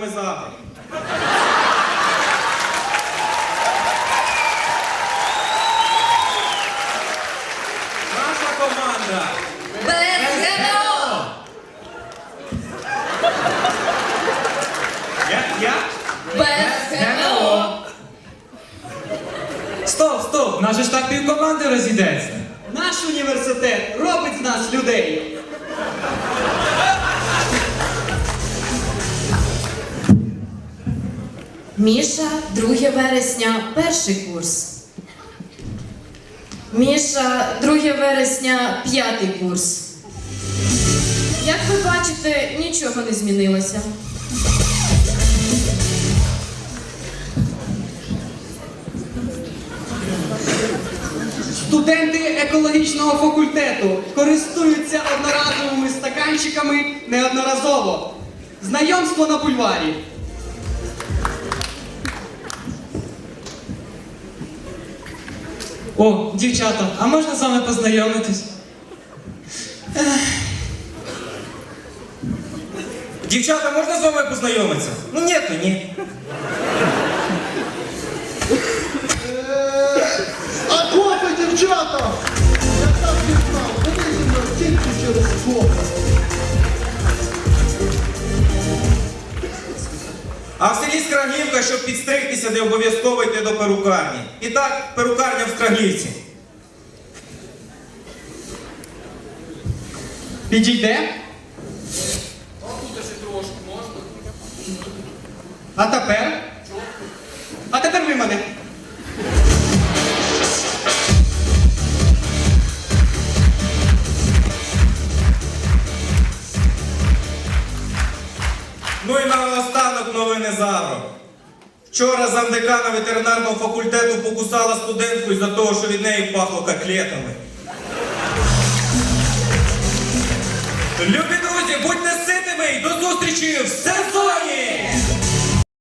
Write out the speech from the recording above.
ми за. Наша команда. БСГО! Як? Стоп, стоп! Нас ж так півкоманди розійдеться. Наш університет робить з нас людей. Міша, 2 вересня, перший курс. Міша, 2 вересня, п'ятий курс. Як ви бачите, нічого не змінилося. Студенти екологічного факультету користуються одноразовими стаканчиками неодноразово. Знайомство на бульварі. О, дівчата, а можна з вами познайомитись? Дівчата, можна з вами познайомитися? Ну ні, то ні. А в селі Скрагівка, щоб підстригтися, не обов'язково йти до перукарні. І так, перукарня в Скрагівці. Підійде? А тепер? А тепер ви мене. Ну і наостанок новини Завро. Вчора замдекана ветеринарного факультету покусала студентку із-за того, що від неї пахло котлетами. Любі друзі, будьте ситими і до зустрічі в сезоні!